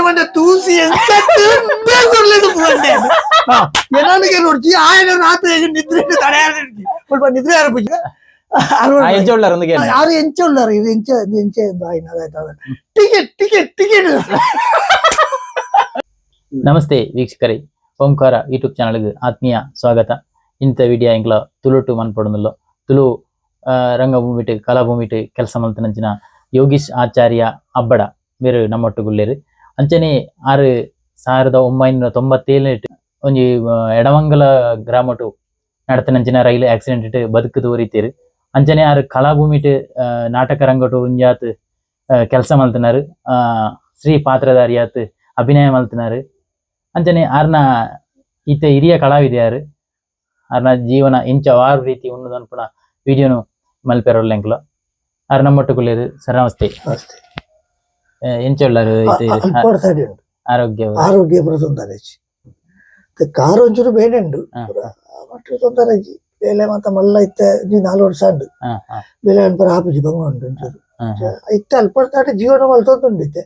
വേണമെന്റെ Tusi എന്തൊരു പോകണ്ടേ എന്നാണ് നോടിച്ച് ആയിരം നാത്ത് കഴിഞ്ഞ് നിദ്ര തടയാറുണ്ട് സ്വല്പ നിദ്ര ആരംഭിച്ചു ആറ് എഞ്ചുള്ളറി ഇത് എഞ്ച് എഞ്ച് എന്താ അതിനകത്താ ಟಿಕೆಟ್ ಟಿಕೆಟ್ ಟಿಕೆಟ್ ನಮಸ್ತೆ ವೀಕ್ಷಕರೇ ಓಂಕಾರ ಯೂಟ್ಯೂಬ್ ಚಾನಲ್ಗೆ ಆತ್ಮೀಯ ಸ್ವಾಗತ ಇಂಥ ವಿಡಿಯೋ ಇಂಕ್ಲ ತುಳುಟು ಮನ್ಪಡೋದಿಲ್ಲ ತುಳು ರಂಗಭೂಮಿಟು ಕಲಾಭೂಮಿಟು ಕೆಲಸ ಮಲ್ತನಂಚಿನ ಯೋಗೀಶ್ ಆಚಾರ್ಯ ಅಬ್ಬಡ ಬೇರೆ ನಮ್ಮೊಟ್ಟುಗುಳ್ಳೇರು ಅಂಚನೆ ಆರು ಸಾವಿರದ ಒಂಬೈನೂರ ತೊಂಬತ್ತೇಳು ಒಂಜಿ ಎಡಮಂಗಲ ಗ್ರಾಮಟು ನಡತನಂಚಿನ ರೈಲು ಆಕ್ಸಿಡೆಂಟ್ ಇಟ್ಟು ಬದುಕು ತೋರಿತೀರು ಅಂಚನೆ ಆರು ಕಲಾಭೂಮಿಟ್ ನಾಟಕ ರಂಗಟು ಒಂಜಾತ್ ಕೆಲಸ ಮಲ್ತನಾರು. ಶ್ರೀ ಪಾತ್ರಧಾರಿಯಾತ್ ಅಭಿನಯ ಮಲ್ತನಾರು. ಅಂಚನೆ ಆರ್ನ ಈತ ಹಿರಿಯ ಕಲಾವಿದೆಯಾರು. ಆರ್ನ ಜೀವನ ಇಂಚ ವಾರು ರೀತಿ ಉಣ್ಣದನ್ಪುಣ ವಿಡಿಯೋನು ಮಲ್ಪೆರೊಲ್ಲೆಂಕ್ಲ ಆರ್ ನಮ್ಮೊಟ್ಟುಗುಲ್ಲೇರು ಸರ್ ನಮಸ್ತೆ. ಆ, ಎಂಚ ಉಳ್ಳಾರು ಈತ ಅಲ್ಪಡ್ತಾಡಿ ಉಂಟು ಆರೋಗ್ಯ ಆರೋಗ್ಯ ಪುರ ತೊಂದರೆ ಕಾರು ಒಂಚೂರು ಬೇಡ ಉಂಡು ಹಾ. ಮಟ್ಟ ತೊಂದರೆ ಬೇಲೆ ಮಾತ ಮಲ್ಲ ಇತ್ತ ಇಜ್ಜಿ ನಾಲ್ಕು ವರ್ಷ ಉಂಡು ಹಾ, ಹಾ, ಬೇಲೆ ಅನ್ಪರ ಆಪುಜಿ ಬಂಗ ಉಂಡು ಒಂಚೂರು. ಹಾ, ಹಾ. ಇತ್ತ ಅಲ್ಪಡ್ತಾಟ ಜೀವನ ಮಲ್ತೊಂದುಂಡಿತ್ತೆ.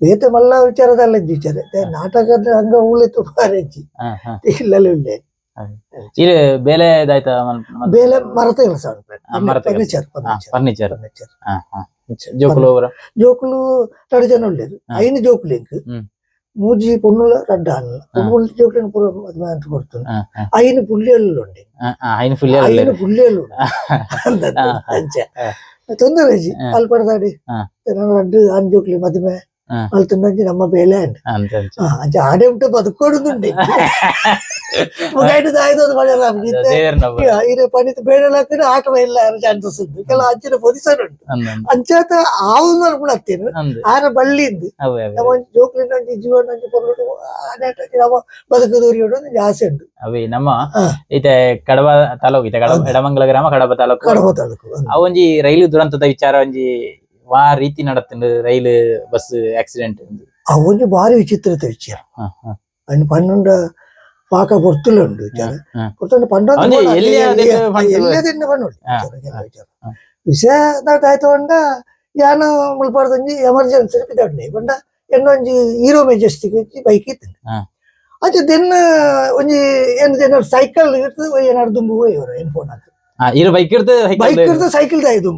ಬೇತೆ ಮಲ್ಲ ವಿಚಾರದಲ್ಲ ವಿಚಾರ ನಾಟಕದ ಹಂಗ ಉಳಿತು ಹಾ. ಇಲ್ಲಲ್ಲಿ ಉಂಡೆ. ಇದು ಬೇಲೆ ಬೇಲೆ ಮರತ ಕೆಲ್ಸ. ಫರ್ನಿಚರ್ ಫರ್ನಿಚರ್ ಫರ್ನಿಚರ್ జోకులు జోకులు రెడ్డి జనం లేదు అయిన జోకులు ఇంక. మూజి పొన్నుల రెడ్డ అన్న పొన్నుల జోకులను పూర్వం కొడుతుంది అయిన పుల్లేళ్ళు ఉండే. అయిన పుల్లేళ్ళు పుల్లేళ్ళు తొందర వాళ్ళు పడతాడు రెడ్డు ఆన్ జోకులు మధ్యమే. അൽത്തുണ്ടെങ്കിൽ നമ്മ പേലാണ് ആടെവിട്ട് പതുക്കോടുന്നുണ്ട് ഇത് പണിത്ത് പേരളാക്കിന് ആട്ട വയലാണ് ചാൻസസ് ഉണ്ട് ಕೆಲ ಅಂಚಿನ ಪೊಲೀಸರುಂಟು. ಅಂಚಾತ ಆವುನ ಗುಣತ್ತೇನು ಆರ ಬಳ್ಳಿಂದು ನಮ್ಮ ಜೋಕ್ಲಿನ ಜೀವನ ನಮ್ಮ ಬದುಕು ದೂರಿಯೋಡು ಆಸೆ ಉಂಟು. ಅವೇ ನಮ್ಮ ಇತ ಕಡಬ ತಾಲೂಕು ಇತ ಕಡಬ ಎಡಮಂಗಲ ಗ್ರಾಮ ಕಡಬ ತಾಲೂಕು. ಕಡಬ ತಾಲೂಕು ಅವೊಂಜಿ ರೈಲು ದೂರಂತದ ವಿಚಾರ ಒಂಜಿ ಆ ರೀತಿ ನಡತ್ತೆ ರೈಲು ಬಸ್ ಆಕ್ಸಿಡೆಂಟ್ അവന് ഭാര്യ വിചിത്രത്തെ വെച്ചാൽ അതിന് പണ്ടുണ്ട് പാക്ക പുറത്തുള്ളുണ്ട് വെച്ചാല് പുറത്തുണ്ട് പണ്ടൊന്നും എല്ലാ തന്നെ പണ്ടുണ്ട് വിശദമായതുകൊണ്ട് ഞാൻ മുൾപ്പുറത്തഞ്ച് എമർജൻസി ഇതുണ്ട് ഇവണ്ട എണ്ണൊഞ്ച് ഹീറോ മെജസ്റ്റിക് വെച്ച് ബൈക്കിൽ തന്നെ അത് തന്നെ ഒന്ന് എന്താ സൈക്കിൾ എടുത്ത് നടന്നു പോയി വരും എൻ ഫോണാക്ക് ಇದು ಬೈಕ್ ಇರ್ತದೆ ಬೈಕ್ ಇರ್ತದೆ ಸೈಕಲ್ ದಾಯ್ದು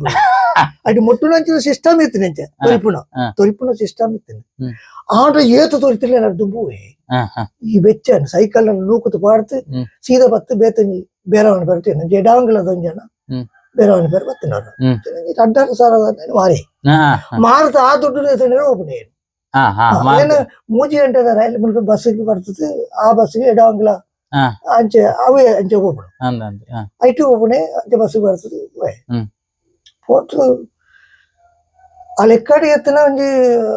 ಅಟ್ ಮುಟ್ಟು ನಂಚಿನ ಸಿಸ್ಟಮ್ ಇತ್ತು ನೆಂಚ ತೊರಿಪುಣ ತೊರಿಪುಣ ಸಿಸ್ಟಮ್ ಇತ್ತು ಆಂಡ್ರೆ ಏತು ತೊರಿತಿಲ್ಲ ನಾನು ದುಂಬುವೆ ಈ ಬೆಚ್ಚನ್ ಸೈಕಲ್ ಅನ್ನು ನೂಕುತು ಪಾಡ್ತು ಸೀದಾ ಬತ್ತು ಬೇತನಿ ಬೇರವನ ಬರ್ತೀನಿ ಜಡಾಂಗ್ಲ ದೊಂಜನ ಬೇರವನ ಬೇರೆ ಬತ್ತಿನವರು ಅಡ್ಡಾಟ ಸಾರ ಮಾರಿ ಮಾರುತ ಆ ದುಡ್ಡು ಒಬ್ಬನೇ ಏನು ಮೂಜಿ ಗಂಟೆ ರೈಲು ಬಸ್ಸಿಗೆ ಬರ್ತದೆ ಆ ಬಸ್ಸಿಗೆ ಎಡಾಂಗ್ಲ ಅಂಚೆ ಅವೇ ಅಂಚೆ ಓಪನ್ ಅಂದ್ ಅಂದ್ ಹಾ ಐಟು ಒಬ್ಬನೇ ಅಂಚೆ ಬಸ್ಸಿಗೆ ಬರ್ತದೆ ಹ್ಮ್. పోతు వాళ్ళు ఎక్కడ ఎత్తినా ఉంచి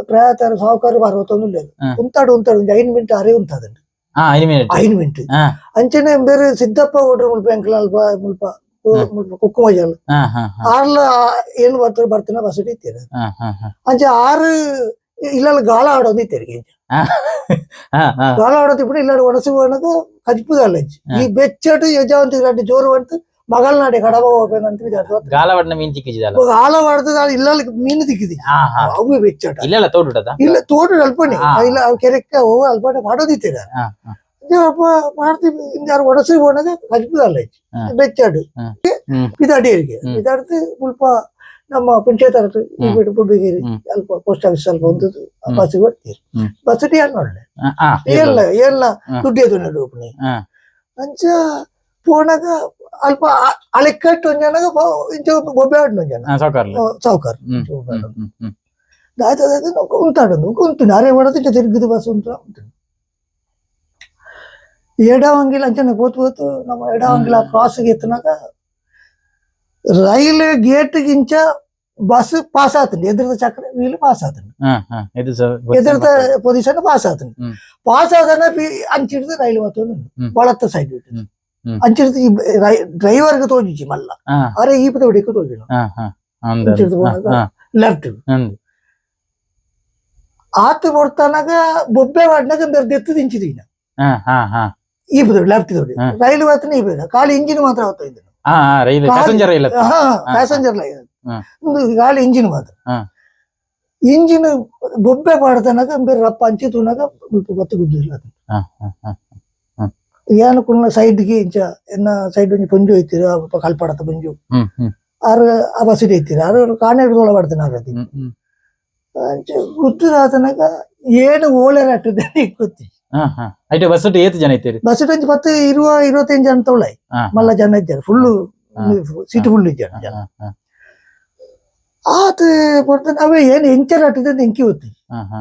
ప్రయాతారు సావుకారు అరవతొంది లేదు ఆ. ఉంటాడు ఉంటాడు ఉంచి ఐదు మినిట్ అరే ఉంటుందండి ಹಾ ಐದು ಮಿನಿಟ್ ఐదు మినిట్ ಹಾ ಅಂಚನೆ ಬೇರೆ ಸಿದ್ದಪ್ಪ ಹುಡ್ರು ಮುಲ್ಪ ಎಂಕಲ ಅಲ್ಪ ಮುಲ್ಪ ಹ್ಮ್. ಮುಲ್ಪ ಕುಕ್ಕುಮ ಜಲ್ ಹಾ ಹಾ ಹಾ ಆರ್ಲ ಏನು ಬರ್ತಾರೆ ಬರ್ತಾನೆ ಬಸ್ ಇತ್ತೀರ ಹಾ ಹಾ ಹಾ ಅಂಚೆ ಆರು ಇಲ್ಲ ಗಾಳ ಆಡೋದು ಇತ್ತೀರಿ ಹಾ ಹಾ ಗಾಳ ಆಡೋದು ఇప్పుడు ಇಲ್ಲ ಒಣಸಿ ಒಣಗ ಕಜ್ಪುದಲ್ಲ ಈ ಬೆಚ್ಚಟು ಯಜಾವಂತಿ ರೆಡ್ಡಿ ಜೋರು ಬಂತು ಮಗಳನಾಡಿ ಕಡಬ ಹೋಗ್ಬೇಕಂತ ವಿಚಾರ ಗಾಲವಡ್ನ ಮೀನ್ ಚಿಕ್ಕಿದಲ್ಲ ಆಳ ಮಾಡ್ತದ ಇಲ್ಲ ಮೀನು ದಿಕ್ಕಿದಿ ಹಾ ಹಾ ಅವು ಬೆಚ್ಚಟ ಇಲ್ಲೆಲ್ಲ ತೋಟದ ಇಲ್ಲ ತೋಟ ಅಲ್ಪಣೆ ಹಾ. ಇಲ್ಲ ಅವ್ ಕೆರೆಕ್ಕ ಹೋಗಿ ಅಲ್ಪಣೆ ಮಾಡೋದಿತ್ತೀರ ಹಾ ಹಾ ಅಪ್ಪ ಮಾಡ್ತೀವಿ ಯಾರು ಒಡಸಿ ಹೋದಾಗ ಕಜ್ಪುದಲ್ಲ ಹಾ. ಬೆಚ್ಚಾಡು ಹ್ಮ್ ಬಿದಾಡಿಯರಿಗೆ ಹ್ಮ್. ಬಿದಾಡ್ದು ಸ್ವಲ್ಪ ನಮ್ಮ ಪಂಚಾಯತ್ ಇಬ್ಬರು ಬುಬ್ಬಿಗಿರಿ ಸ್ವಲ್ಪ ಪೋಸ್ಟ್ ಆಫೀಸ್ ಅಲ್ಪ ಒಂದು ಬಸ್ ಬರ್ತೀರಿ ಬಸ್ ಟಿ ಅನ್ನೋಳ್ಳೆ ಎಲ್ಲ ಎಲ್ಲ ದುಡ್ಡೇದು ರೂಪಣಿ ಅಂಚ ಪೋಣಗ ಅಲ್ಪ ಅಳಿಕಟ್ಟು ಒಂದು ಜನಗ ಇಂಚ ಬೊಬ್ಬೆ ಆಡಿನ ಒಂಜನ. ಜನ ಸಾವುಕಾರ ಆಯ್ತು ಕುಂತು ನಾರೇ ಮಾಡೋದು ಇಂಚ ತಿರುಗಿದ ಬಸ್ ಅಂತ ಉಂಟು ಎಡವಂಗಿಲ ಅಂಚನ ಕೂತು ಗೊತ್ತು ನಮ್ಮ ಎಡವಂಗಿಲ ಕ್ರಾಸ್ಗೆ ಎತ್ತಿನಾಗ రైలు గేట్ కించ బస్సు పాస్ అవుతుంది ఎదురుత చక్ర వీళ్ళు పాస్ అవుతుంది ఎదురుత పొజిషన్ పాస్ అవుతుంది పాస్ అవుతానే అంచిడితే రైలు పోతుంది వడత్త సైడ్ అంచిడితే డ్రైవర్ కి తోచించి మళ్ళా అరే ఈ పెద్దకు తోచడం లెఫ్ట్ ఆతు పడతానక బొబ్బే పడినాక దెత్తు దించింది ఈయన ఈ పెద్దోడు లెఫ్ట్ తోటి రైలు పోతున్నా ఈ పెద్ద ఖాళీ ఇంజిన్ మాత్రం అవుతుంది ಹಾ ಹಾ ಹಾ ಹಾ. ರೈಲು ಹಾ ಹಾ ರೈಲು ಕಾಲ್- ಪ್ಯಾಸೆಂಜರ್ ಪ್ಯಾಸೆಂಜರ್ ಲೈನ್ ಹಾ. ಖಾಲಿ ಇಂಜಿನ್ ಮಾತ್ರ ಇಂಜಿನ್ ಬೊಬ್ಬೆ ಮಾಡ್ತಾನಾಗ ಬೇರೆ ರಪ್ಪ ಅಂಚಿ ತೂನಗ ಮುಲ್ಪ ಬತ್ತು ಗುದ್ದಿಲ್ಲ ಹಾ ಹಾ ಹಾ ಏನು ಕುಣ್ಣ ಸೈಡ್ಗೆ ಇಂಚ ಎನ್ನ ಸೈಡ್ ಒಂಜಿ ಪಂಜು ಐತಿರ ಕಲ್ಪಾಡತ ಪೊಂಜು. ಆರು ಆ ಬಸಿಡ್ ಐತಿರ ಆರು ಹ್ಮ್ ಹ್ಮ್. ಅಂಚ ಗುದ್ದಿದ ಆತನಕ ಏನು ಓಳೆ ರಟ್ಟದೆ ಗೊತ್ತಿ ಹಾ ಹಾ ಐಟೆ ಬಸ್ ಏತ್ ಜನ ಐತೀರಿ ಬಸ್ ಒಂಜಿ ಪತ್ತು ಇರುವ ಇರುವತ್ತೈದು ಜನ ತೊಳ್ಳೆ ಹಾ ಮಲ್ಲ ಜನ ಇದ್ದಾರೆ ಫುಲ್ ಹಾ. ಸೀಟ್ ಫುಲ್ ಇದ್ದಾರೆ ಜನ ಹಾ ಹಾ ಆತ ಬರ್ತಾನೆ ಅವೇ ಏನು ಎಂಚರ ಅಟ್ಟದೆ ಅಂತ ಎಂಕಿ ಗೊತ್ತಿ ಹಾ ಹಾ